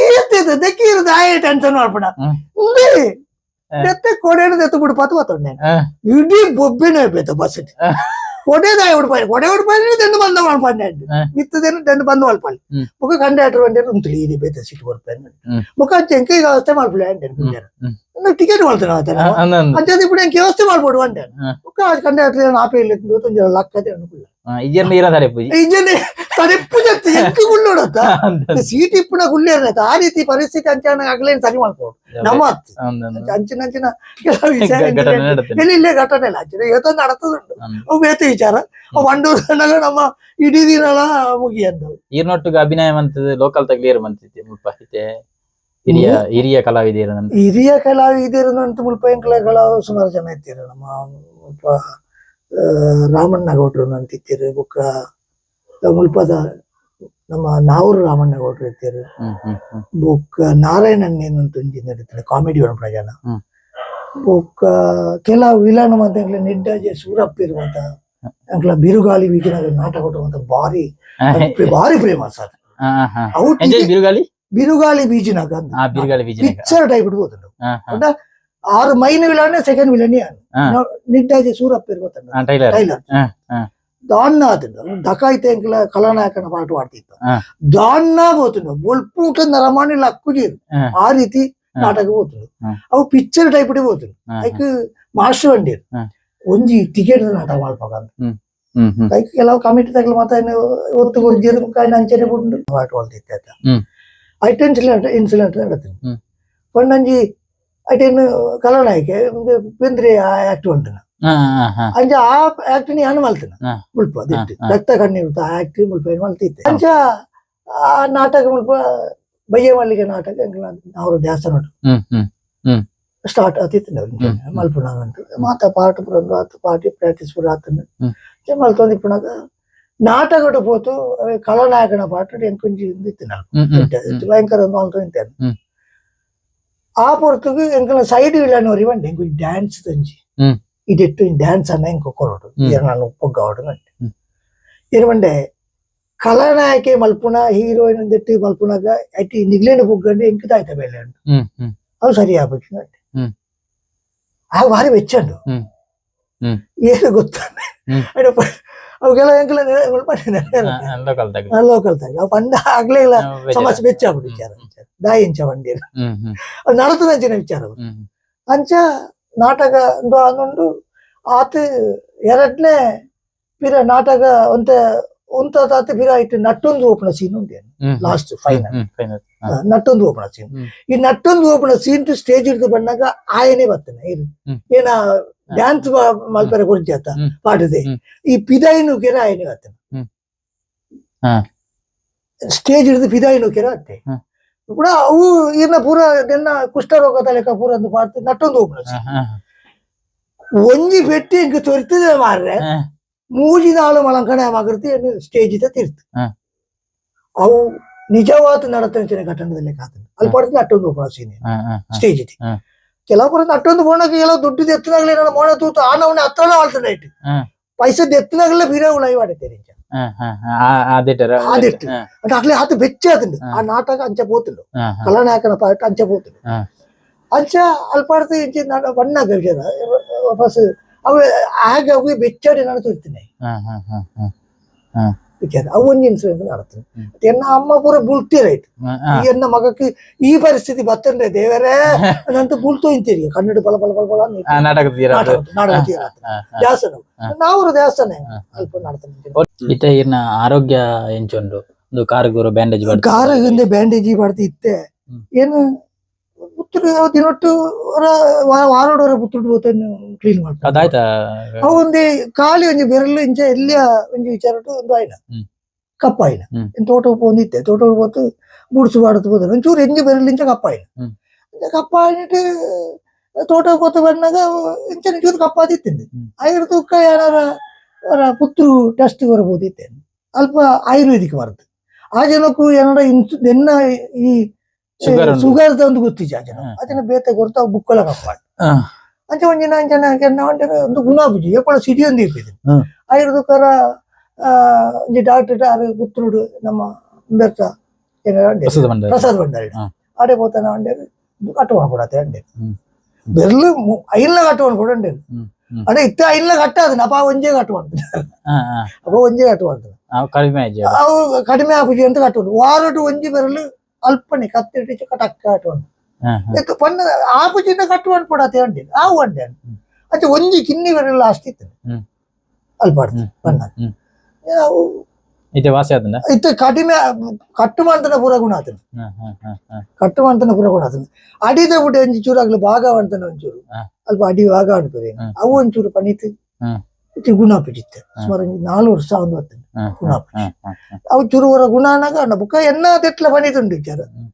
ಇರ್ತದ ದಕ್ಕಿರದ ಆಯೆ ಟೆನ್ಷನ್ ನೋಡ್ಬಿಡ. ಇಲ್ಲಿ ಎತ್ತೆ ಕೊಡೆ ಎತ್ತು ಬಿಡ್ಪಾತು ಮಾತಾಡ್ನೇನೆ ಇಡೀ ಬೊಬ್ಬೆನೇ ಬೇತ ಬಸ್ ಒಡೆದಾಗ್ಬಿಡ್ಪಾಯಿ ಒಡೆಬಿಡ್ಪಾಯಿ ದಂಡು ಬಂದ ಮಾಡ್ಪಾಂಡು ಮಿತ್ತದೇನು ದಂಡು ಬಂದು ಮಾಡ್ಪಾಂಡು ಮುಖ ಕಂಡಕ್ಟರ್ ಬಂಡಿ ಉಂಟು ಇದು ಬೇತ ಸೀಟ್ ಬರ್ತಾನೆ ಮುಖ ಅಂಚೆ ವ್ಯವಸ್ಥೆ ಮಾಡ್ಬಿಡ ಅಂಟೇನು ಟಿಕೆಟ್ ಮಾಡ್ತಾರೆ ಆತರ ಅಂಚೆ ಇಪ್ಪಡು ವ್ಯವಸ್ಥೆ ಮಾಡ್ಬಿಡು ಅಂಟೇನು ಮುಖ ಕಂಡಕ್ಟರ್ ಆಪೇ ಇಲ್ಲ ಲಕ್ಕತೆ ಅನುಕೂಲ இயற்நீர தலைப்பு தலைப்பு ಜೊತೆ ಎಂಕು ಗುಳ್ಳೋಡತ್ತ ಸೀಟ್ ಇಪ್ಪಣ ಗುಳ್ಳಿ ಅನ್ನಕ್ಕೆ ಆ ರೀತಿ ಪರಿಸ್ಥಿತಿ ಅಂಚನ ಆಗ್ಲೇನು ಸರಿ ಮಾಡ್ಕೊಡು ನಮ್ಮ ಅಂಚಿನ ಅಂಚಿನ ಕೆಲವು ವಿಚಾರ ಇಲ್ಲಿ ಇಲ್ಲೇ ಘಟನೆ ಇಲ್ಲ ಅಂಚಿನ ಇವತ್ತೊಂದು ನಡತದುಂಟು ಅವು ಬೇತ ವಿಚಾರ ಮಂಡೂರು ಸಣ್ಣಗ ನಮ್ಮ ಇಡೀ ದಿನಲ ಮುಗಿಯದ್ದು ಈರ್ನೊಟ್ಟಿಗೆ ಅಭಿನಯ ಮಂತದ್ದು ಲೋಕಲ್ ತಗ್ಲಿಯರ್ ಮಂತಿದ್ದೆ ಮುಲ್ಪ ಇದೆ ಹಿರಿಯ ಹಿರಿಯ ಕಲಾವಿದರು ಹಿರಿಯ ಕಲಾವಿದರು ಅಂತ ಮುಲ್ಪ ಎಂಕಲಗಳ ಸುಮಾರು ಜನ ಇದ್ದೀರ ನಮ್ಮ ಮುಲ್ಪ ಆ, ರಾಮಣ್ಣ ಗೌಡ್ರು ಅಂತ ಇರ್ತೀರಿ ಬುಕ್ಕ ಮುಲ್ಪದ ನಮ್ಮ ನಾವೂರು ರಾಮಣ್ಣ ಗೌಡ್ರು ಇರ್ತೀರಿ ಬುಕ್ ನಾರಾಯಣನ್ ಅಂತ ಇರ್ತಾರೆ ಕಾಮಿಡಿ ಒಣ ಪ್ರಜಾನ. ಬುಕ್ಕ ಬುಕ್ ಕೆಲವು ವಿಲನ್ ಮತ್ತೆ ನಿಡ್ಡಾಜೆ ಸೂರಪ್ಪ ಇರುವಂತ ಅಂಕ್ಲ ಬಿರುಗಾಳಿ ಬೀಗಿನ ನಾಟಕ ಕೊಟ್ಟುವಂತ ಭಾರಿ ಭಾರಿ ಅವು ಎಂಜಾಯ್ ಬಿರುಗಾಳಿ? ಬಿರುಗಾಳಿ ಬೀಜಿನಾಗ ಪಿಕ್ಚರ್ ಟೈಪ್ ಇಡ್ಬೋದು ಆರು ಮೈನ್ ವಿಲನ್ ಸೆಕೆಂಡ್ ವಿಲನ್ ನಿಟ್ಟಾಗಿ ಸೂರಪ್ಪ ಇರ್ಬೋದನ್ನ ಟೈಲರ್ ದಾನ್ನ ಅದನ್ನು ದಕಾಯ್ತ ಎಂಕಲ ಕಲಾನಾಯಕನ ಪಾಠ ಮಾಡ್ತಿತ್ತು ದಾನ್ನ ಹೋತನು ಬೊಲ್ಪೂಟ ನರಮಾಣಿ ಲಕ್ಕುಜಿ ಆ ರೀತಿ ನಾಟಕ ಹೋತನು ಅವು ಪಿಕ್ಚರ್ ಟೈಪ್ ಇಡೀ ಹೋತನು ಅದಕ್ಕೆ ಮಾಸ್ಟರ್ ಬಂಡಿ ಒಂಜಿ ಟಿಕೆಟ್ ನಾಟಕ ಮಾಡ್ಬೇಕಂತ ಅದಕ್ಕೆ ಕೆಲವು ಕಮಿಟಿ ತಗಲು ಮಾತಾಡಿ ಒತ್ತು ಗೊಂಜಿರು ಕಾಯಿ ಅಂಚನೆ ಬಿಟ್ಟು ಪಾಠ ಮಾಡ್ತಿತ್ತು ಐಟೆನ್ಸಿಲೆಂಟ್ ಇನ್ಸಿಡೆಂಟ್ ನಡತೀನಿ ಪಂಡಂಜಿ ಪೆಂದ್ರಿ ಆಕ್ಟ್ ಉಂಟು. ಹಾ ಹಾ ಹಾ. ಅಂಚ ಆ ಆಕ್ಟ್ ನಿ ಅನು ಮಲ್ತನ. ಮುಲ್ಪ ದಿಟ್ಟು. ರಕ್ತ ಕಣ್ಣೀರು ಆ ಆಕ್ಟ್ ಮುಲ್ಪ ಮಲ್ತಿತ್ತೆ? ಅಂಚ ಆ ನಾಟಕ ಮುಲ್ಪ ಬಯ್ಯ ಮಲ್ಲಿಗೆ ನಾಟಕ ಅವರು ಹ್ಮ್ ಸ್ಟಾರ್ಟ್ ಆತಿತ್ತು ಹ್ಮ್. ಮಲ್ಪುನಾಗಂಟು ಮಾತ ಪಾಠ ಪುರಂದು ಆತು ಪಾಟಿ ಪ್ರಾಕ್ಟೀಸ್ ಪುರ ಆತನು. ಮಲ್ತೊಂದು ಇಪ್ಪನಾಗ ನಾಟಕ ಪೋತು ಅವೆ ಕಲಾನಾಯಕನ ಪಾಠ ಭಯಂಕರ ಇತ್ತು ನಾನು ಹ್ಮ್ ಹ್ಮ್. ఆ పొరతకు ఇంకా సైడ్ వెళ్ళాను ఇవ్వండి ఇంక డాన్స్ తెంచి. ఇటు ఎట్టు డాన్స్ అన్న ఇంకొకరు నన్ను ఉప్పు కావడం అంటే. ఇవ్వండి కళానాయకే మల్పున హీరోయిన్ తిట్టి మల్పునగా అయితే నిగిలిన బుగ్గండి ఇంక తాయితే వెళ్ళాడు అవి సరి ఆపచ్చిందండి ఆ వారి వచ్చాడు. ఏదో గుర్తు అంటే ಉಂಟು ಹ್ಮ್ ಹ್ಮ್ ಅದು ಸರಿ ಆಗ್ಬೇಕು ನಂಟೆ ಹ್ಮ್. ಆಗ ಭಾರಿ ಬೆಚ್ಚಂಡು ಹ್ಮ್. ಹ್ಮ್. ಏನು ಗೊತ್ತಾ ಹ್ಮ್. ಅವಾಗೆಲ್ಲ ಎಂಕಲ ಸ್ವಲ್ಪ ಲೋಕಲ್ ತಗ್ಲಿ ಲೋಕಲ್ ತಾಗಿ ಅವು ಪಂಡ ಆಗ್ಲೇ ಇಲ್ಲ ಸಮಸ್ಯೆ ಬೆಚ್ಚಾಗ್ಬಿಡು ವಿಚಾರ ದಾಯಿ ಇಂಚ ಬಂಡಿ ಹ್ಮ್ ಹ್ಮ್ ಅದು ನಡತದಂಚಿನ ವಿಚಾರ ಅದು. ಹ್ಮ್ ಅಂಚ ನಾಟಕ ಒಂದು ಅಂದುಂಡು ಆತ ಎರಡನೇ ಪಿರ ನಾಟಕ ಒಂತ ಓಪನ ಸೀನ್ ಉಂಟು ಹ್ಮ್ ಲಾಸ್ಟ್ ಫೈನಲ್ ಫೈನಲ್ ನಟ್ಟೊಂದು ಓಪನ ಸೀನ್ ಈ ನಟ್ಟೊಂದು ಓಪನ ಸೀನ್ ಸ್ಟೇಜ್ ಹಿಡಿದು ಬಂದಾಗ ಆಯನೇ ಬರ್ತಾನೆ ಏನು? ಏನ ಡ್ಯಾನ್ಸ್ ಮಲ್ಪರೆ ಹ್ಮ್. ಪಾಡದೆ. ಈ ಪಿದಾಯಿನು ಕೆರ ಆಯನೇ ಬರ್ತಾನೆ. ಸ್ಟೇಜ್ ಹಿಡಿದು ಪಿದಾಯಿನು ಕೆರ ಅತ್ತೆ. ಕೂಡ ಅವು ಏನ ಪೂರ ನಿನ್ನ ಕುಷ್ಠರೋಗ ತಲೆಕ ಪೂರ ಒಂದು ಪಾಡ್ತು ನಟ್ಟೊಂದು ಹಾ ಒಂಜಿ ಪೆಟ್ಟಿ ಇಂಕ ತೊರ್ತದೆ ಮಾರ್ರೆ ಹಾ ಮೂಜಿ ನಾಳು ಮಲಂಕಣ ಮಗರ್ತಿ ಸ್ಟೇಜ್ ಇದ್ದ ತೀರ್ತು ಹಾ. ಅವು ನಿಜವಾದ ನಡತಂಚಿನ ಘಟನದಲ್ಲಿ ಕಾತನ ಅಲ್ಲಿ ಪಡ್ದು ನಟ್ಟೊಂದು ಓಪನ ಸೀನ್ ಹಾ ಹಾ ಸ್ಟೇಜ್ ಇದೆ ಹಾ. ಕೆಲವು ಪುರ ನಟ್ಟೊಂದು ಬೋಣಕ್ಕೆ ಕೆಲವು ದುಡ್ಡು ಎತ್ತಿನಾಗಲೇ ನಾನು ಮೋಣ ತೂತು ಆ ನವಣೆ ಹತ್ತಳ ಆಳ್ತಾನೆ ಇಟ್ಟು ಹಾ. ಪೈಸದ ಎತ್ತಿನಾಗಲೇ ಬೀರ ಉಳಾಯಿ ಮಾಡಿದ್ದೇನೆ ಹಾ ಹಾ ಹಾ ಆದಿಟ್ಟರ ಆದಿಟ್ಟು. ಹಾ అంటే అట్లే హత బెచ్చ అతను ఆ. ఆ నాటక అంచె పోతుండు ಹಾ ಹಾ కళానాయకన పాట అంచె పోతుండు ఆ. ಅಂಚ ಅಲ್ಪಾಡ್ತು ಅವು ಆಗ ಅವು ಬೆಚ್ಚಾಡಿ ನಾನು ಹಾ ಹಾ ಹಾ ಹಾ ವಿಚಾರ ಅವು ಒಂದು ಇನ್ಸಿಡೆಂಟ್ ನಡತೀನಿ ಹ್ಮ್. ಎನ್ನ ಅಮ್ಮ ಪೂರ ಬುಳ್ತಿರೈಟ್ ಹಾ ಹಾ. ಈ ಎನ್ನ ಮಗಕ್ಕೆ ಈ ಪರಿಸ್ಥಿತಿ ಬತ್ತಂದ್ರೆ ದೇವರೇ ಅಂತ ಬುಳ್ತು ಇಂತೀರಿ ಕನ್ನಡ ಬಲ ಬಲ ಬಲ ಬಲ ಹಾ, ಹಾ. ದೇವಸ್ಥಾನ. ನಾವು ದೇವಸ್ಥಾನ ಆ. ಅಲ್ಪ ನಡ್ತಾನೆ ಇತ್ತ ಇರ್ನ ಆರೋಗ್ಯ ಎಂಚೊಂಡು ಒಂದು ಬ್ಯಾಂಡೇಜ್ ಕಾರ ಹಿಂದೆ ಬ್ಯಾಂಡೇಜ್ ಮಾಡ್ತಿ ಇತ್ತೆ ಏನು? ಪುತ್ತೂರು ದಿನೊಟ್ಟು ವಾರೋಡವರ ಪುತ್ತೂರು ಹೋತನ್ನು ಕ್ಲೀನ್ ಮಾಡ್ತಾರೆ. ಅದಾಯ್ತಾ? ಅವು ಒಂದೇ ಖಾಲಿ ಒಂಜಿ ಬೆರಳು ಇಂಚ ಎಲ್ಲಿಯ ಒಂಜಿ ವಿಚಾರಟ್ಟು ಒಂದು ಆಯ್ನ. ಕಪ್ಪಾಯಿನ. ತೋಟ ಪೋಂದಿತ್ತೆ ತೋಟ ಹೋತು ಬುಡ್ಸು ಬಾಡತು ಹೋದ್ರೆ ಒಂಚೂರು ಎಂಜಿ ಬೆರಳು ಇಂಚ ಕಪ್ಪ ಆಯ್ನ. ಹ್ಮ್. ಕಪ್ಪ ಆಯ್ನಿಟ್ಟು ತೋಟ ಹೋತು ಬಂದಾಗ ಇಂಚ ನಿಜವಾದ ಕಪ್ಪ ಆದಿತ್ತಂದು ಹ್ಮ್. ಐದು ತೂಕ ಏನಾರ ಅವರ ಪುತ್ತೂರು ಟೆಸ್ಟ್ ಬರಬಹುದಿತ್ತೆ ಅಲ್ಪ ಆಯುರ್ವೇದಿಕ್ ಬರುತ್ತೆ ಆ ಜನಕ್ಕೂ ಏನಾರ ಇನ್ಸು ಎನ್ನ ಈ. ಶುಗರ್ ಒಂದು ಗೊತ್ತಿಜ್ಜ ಅಂಚನ ಅಂಚನ ಬೇತೆ ಕೊರತು ಅವು ಬುಕ್ಕಲ ಕಪ್ಪಾಡ್ ಅಂಚ ಒಂಜಿನ ಅಂಚನ ಅಂಚನ ಅಂಚನ ಒಂದು ಗುಣ ಬಿಜಿ ಎಪ್ಪಳ ಸಿಡಿ ಒಂದು ಇಪ್ಪಿದೆ ಆಯುರ್ದು ಕರ ಒಂಜಿ ಡಾಕ್ಟರ್ ಅರೆ ಗುತ್ತುರುಡು ನಮ್ಮ ಬೆರ್ತ ಪ್ರಸಾದ್ ಭಂಡಾರಿ ಆಡೆ ಪೋತನ ಅಂಡೇರು ಕಟ್ಟು ಮಾಡ್ಕೊಡತ್ತೆ ಅಂಡೇರು ಬೆರ್ಲು ಐಲ್ಲ ಕಟ್ಟು ಮಾಡ್ಕೊಡು ಅಂಡೇರು ಅದೇ ಇತ್ತ ಐಲ್ಲ ಕಟ್ಟಾದ ಅಪ್ಪ ಒಂಜೇ ಕಟ್ಟು ಮಾಡ್ತಾರೆ ಅಪ್ಪ ಒಂಜೇ ಕಟ್ಟು ಮಾಡ್ತಾರೆ ಕಡಿಮೆ ಅವು ಕಡಿಮೆ ಆಗುಜಿ ಅಂತ ಕಟ್ಟು ವಾರಟು ಒಂಜಿ ಬೆರಲು ಅಲ್ಪನೆ ಕತ್ತಿಟ್ಟು ಕಟಕ್ ಕಟ್ಟುವಂತ ಹಾ ಹಾ. ಎತ್ತು ಪನ್ನ ಆಪುಜಿಂದ ಕಟ್ಟುವಂತ ಪಡತೆ ಅಂಡಿ ಆವು ಅಂಡೆ ಹ್ಮ್. ಅಚ್ಚ ಒಂಜಿ ಕಿನ್ನಿ ಇತ್ತು. ಹ್ಮ್. ಅಲ್ಪಾಡ್ತು ಹ್ಮ್ ಅವು ಇತ್ತೆ ವಾಸಿ ಆತಂದ ಇತ್ತ ಕಡಿಮೆ ಕಟ್ಟು ಮಾಡ್ತಾನೆ ಪೂರ ಗುಣ ಆತನ ಕಟ್ಟು ಮಾಡ್ತಾನೆ ಪೂರ ಗುಣ ಆತನ ಅಡಿದ ಬಿಟ್ಟು ಒಂಚೂರು ಚೂರು ಆಗ್ಲಿ ಭಾಗ ಮಾಡ್ತಾನೆ ಒಂಚೂರು. ಅಲ್ಪ ಅಡಿ ಭಾಗ ಆಡ್ತಾರೆ. ಅವು ಒಂಚೂರು ಪಣಿತು. ಗುಣ ಪಿಡಿತ್ತೆ ಸುಮಾರು ಒಂಜಿ ನಾಲ್ಕು ವರ್ಷ ಒಂದು ಬರ್ತದೆ ಹಾ ಗುಣ ಹಾ ಹಾ ಹಾ ಅವು ಚುರುವರ ಗುಣ ಅನ್ನಾಗ ಅಣ್ಣ ಬುಕ್ಕ ಎನ್ನ ತೆಟ್ಲ ಪಣಿತುಂಡು ವಿಚಾರ ಹ್ಮ್.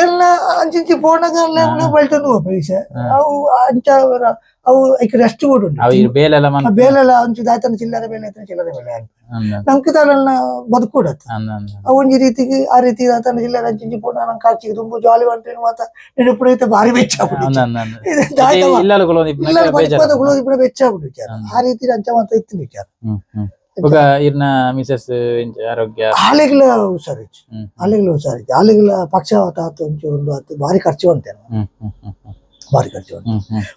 ಎಲ್ಲ ಅಂಚಿಂಚಿ ಪೋನಾಗ ಬಲ್ಟನು ಪರೀಕ್ಷೆ. ಅವು ಅಂಚ ಅವು ಐಕ್ ರೆಸ್ಟ್ ಕೂಡ ಉಂಟು. ಬೇಲೆಲ್ಲ ಬೇಲೆಲ್ಲ ಅಂಚು ದಾತನ ಚಿಲ್ಲರೆ ಬೇಲೆ ಆಯ್ತನ ಚಿಲ್ಲರೆ ಬೇಲೆ ನಮ್ಗೆ ತಾನೆಲ್ಲ ಬದುಕೂಡತ್ತೆ. ಅವು ಒಂಜಿ ರೀತಿಗೆ ಆ ರೀತಿ ದಾತನ ಚಿಲ್ಲರೆ ಅಂಚಿಂಚಿ ಪೋನ ನಂಗೆ ಕಾಚಿಗೆ ತುಂಬ ಜಾಲಿ ಬಂತೇನು ಮಾತ ನೆನಪುಡ ಐತೆ ಭಾರಿ ಬೆಚ್ಚ ಆಗ್ಬಿಟ್ಟು ಬೆಚ್ಚ ಆಗ್ಬಿಟ್ಟು ವಿಚಾರ. ಆ ರೀತಿ ಅಂಚ ಮಾತ ಇತ್ತು ವಿಚಾರ. ಈಗ ಇರ್ನ ಮಿಸಸ್ ಆರೋಗ್ಯ ಹಾಲಿಗಳ ಹುಷಾರಿತ್ತು ಹ್ಮ್ ಹಾಲಿಗಳ ಹುಷಾರಿತ್ತು ಹಾಲಿಗಳ ಪಕ್ಷವಾತ ಆತು ಒಂಚೂರು ಒಂದು ಆತು ಭಾರಿ ಖರ್ಚು ಅಂತೇನು ಭಾರಿ ಖರ್ಚು ಅಂತ.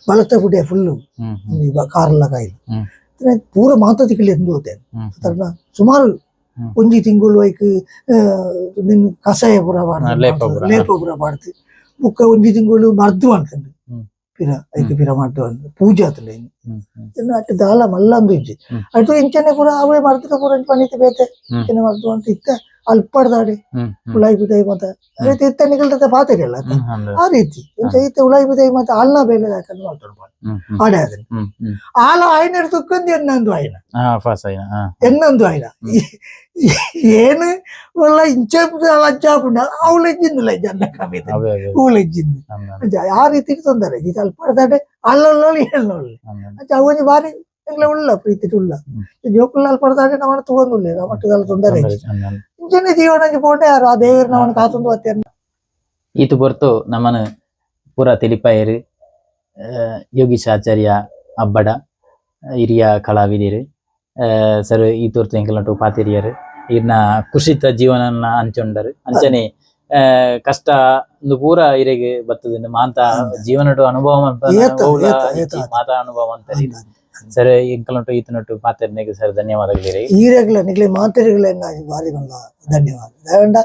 ಬಲತ್ತ ಬಿಟ್ಟೆ ಫುಲ್ಲು ಕಾರೆಲ್ಲ ಕಾಯಿಲೆ ಹ್ಮ್. ಅಂದ್ರೆ ಪೂರ ಮಾತಾದಿಗಳು ಎಂದು ಹೋತೇನೆ ಅದನ್ನ ಸುಮಾರು. ಒಂಜಿ ತಿಂಗಳು ಐಕ್ ನಿನ್ ಕಷಾಯ ಪೂರ ಹಾ, ಮಾಡ್ದು ಲೇಪ ಪೂರ. ಮಾಡ್ತು ಬುಕ್ಕ ಒಂಜಿ ತಿಂಗಳು ಮರ್ದು ಮಾಡ್ತಂಡು పిర ఐకి పిర మాట్లాడు పూజ అతలేని అట్టు దాల మళ్ళా అందు ఇచ్చి అటు ఇంచనే కూడా అవే మడతక పూర పని బేతే చిన్న మడత ఇత్త ಅಲ್ಪಾಡ್ದಾಡಿ ಉಳಾಯಿ ಬಿದೈ ಮತ್ತೆ ರೀತಿ ಇತ್ತ ನಿಗಲ್ದ ಅಲ್ಲ ಆ ರೀತಿ ಇತ್ತ ಉಳಾಯಿ ಬಿದೈ ಮತ್ತೆ ಆಲ್ನ ಬೇಲೆ ಹಾಕೊಂಡು ಮಾತಾಡ್ಬಾರ್ದು ಆಡೆ ಅದನ್ನ ಆಲ ಆಯ್ನ ತುಕ್ಕಂದು ಎನ್ನೊಂದು ಆಯ್ನ ಎನ್ನೊಂದು ಆಯ್ನ ಏನು ಒಳ್ಳ ಇಂಚ ಲಜ್ಜಾಪುಂಡ ಅವು ಲಜ್ಜಿಂದು ಲಜ್ಜ ಅನ್ನ ಕವಿತೆ ಹೂ ಲಜ್ಜಿಂದು ಆ ರೀತಿ ತೊಂದರೆ ಇದು ಅಲ್ಪಾಡ್ದಾಡೆ ಅಲ್ಲೊಳ್ಳೊಳ್ಳಿ ಹೇಳೊಳ್ಳಿ ಅಂಚ ಅವನಿ ಬಾರಿ ഉള്ള പ്രീത്തിട്ടുള്ള ജോക്കുള്ള ആൾപ്പെടുത്താണ്ട് നമ്മുടെ തോന്നുന്നില്ല മറ്റു കാലത്ത് ഉണ്ടായിരുന്നു ಇಂಚನೆ ಜೀವನ ಪೋಟೆ ಯಾರು? ಆ ದೇವರನ್ನ ನವನ ಕಾತೊಂದು ಅತ್ತೆ ಈತು ಬರ್ತು ನಮ್ಮನ ಪೂರ ತಿಳಿಪಾಯರು ಯೋಗೀಶ್ ಆಚಾರ್ಯ ಅಬ್ಬಡ ಹಿರಿಯ ಕಲಾವಿದರು ಸರ್ ಈ ತೋರ್ತು ಎಂಕಲಂಟು ಪಾತಿರಿಯರು ಇರ್ನ ಕುಶಿತ ಜೀವನ ಹಂಚೊಂಡರು ಅಂಚನೆ ಆ, ಕಷ್ಟ ಒಂದು ಪೂರ ಇರೆಗೆ ಬರ್ತದೆ. ಮಾಂತ ಜೀವನಟು ಅನುಭವ ಮಾತಾ ಅನುಭವ ಅಂತಾರೆ ಸರ್ ಇಂಕಲಂಟು ಈತನಟ್ಟು ಮಾತಾಡಿನಕ್ಕೆ ಸರ್ ಧನ್ಯವಾದಗಳಿರಿ. ಈರಗಳನಿಗೆ ಮಾತಾಡಿಗಳನ್ನಾಗಿ ಬಾರಿ ಬಂದ ಧನ್ಯವಾದ. ವೇಂಡ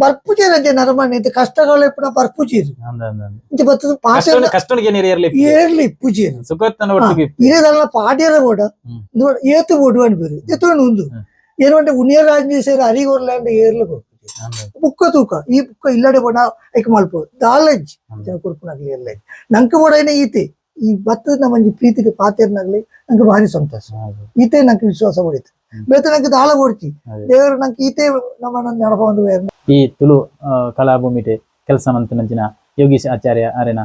ಬರ್ಪುಜಿ ರಜೆ ನರಮನೆ ಇದು ಕಷ್ಟಗಳು ಇಪ್ಪಣ ಬರ್ಪುಜಿ ಇದು. ಬತ್ತದ ಪಾಠ ಕಷ್ಟನಿಗೆ ನೀರು ಏರ್ಲಿ ಏರ್ಲಿ ಪೂಜಿ ಸುಖತ್ತನ ಒಟ್ಟಿಗೆ ಇರದಲ್ಲ ಪಾಡ್ಯರ ಬೋಡ. ಏತು ಬೋಡುವನ್ ಬೇರು ಎತ್ತೊಂದು ಉಂದು. ಏನು ಅಂದ್ರೆ ಉನಿಯ ರಾಜ್ಯ ಸೇರಿ ಅರಿಗೋರ್ಲಾಂಡ್ ಏರ್ಲು ಬುಕ್ಕ ತೂಕ ಈ ಬುಕ್ಕ ಇಲ್ಲಡೆ ಬೋಡ ಐಕ್ ಮಲ್ಪ. ದಾಲಜ್ ಕೊಡ್ಕೊಳಾಗ್ಲಿ ಎಲ್ಲ ನಂಕ ಬೋಡ ಏನೇ ಈತಿ. ಈ ಭತ್ತದ ಮಂಜಿ ಪ್ರೀತಿಗೆ ಪಾತ್ರನಾಗ್ಲಿ ನಂಗೆ ಭಾರಿ ಸಂತೋಷ. ಈತೆ ನಂಗೆ ವಿಶ್ವಾಸ ಓಡಿತು ಬೇತ ನಂಗೆ ದಾಳ ಓಡ್ತಿ ದೇವರು ನಂಗೆ ಈತೆ ನಮ್ಮನ್ನ ನಡಬಹುದು ಈ ತುಳು ಕಲಾಭೂಮಿಟೆ ಕೆಲಸ ಮಂತ ನಂಚಿನ ಯೋಗೀಶ್ ಆಚಾರ್ಯ ಅರೆನ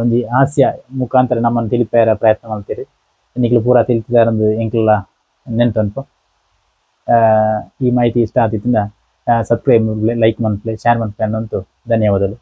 ಒಂಜಿ ಹಾಸ್ಯ ಮುಖಾಂತರ ನಮ್ಮನ್ನು ತಿಳಿಪಾರ ಪ್ರಯತ್ನ ಮಾಡ್ತೀರಿ. ನಿಕ್ಲು ಪೂರ ತಿಳಿತಿದಾರಂದು ಎಂಕ್ಲೆಲ್ಲ ನೆನ್ಪು ಈ ಮಾಹಿತಿ ಇಷ್ಟ ಆತಿತ್ತಿಂದ ಸಬ್ಸ್ಕ್ರೈಬ್ ಲೈಕ್ ಮಾಡ್ಲಿ ಶೇರ್ ಮಾಡ್ಲಿ ಅನ್ನೋಂತು ಧನ್ಯವಾದಗಳು.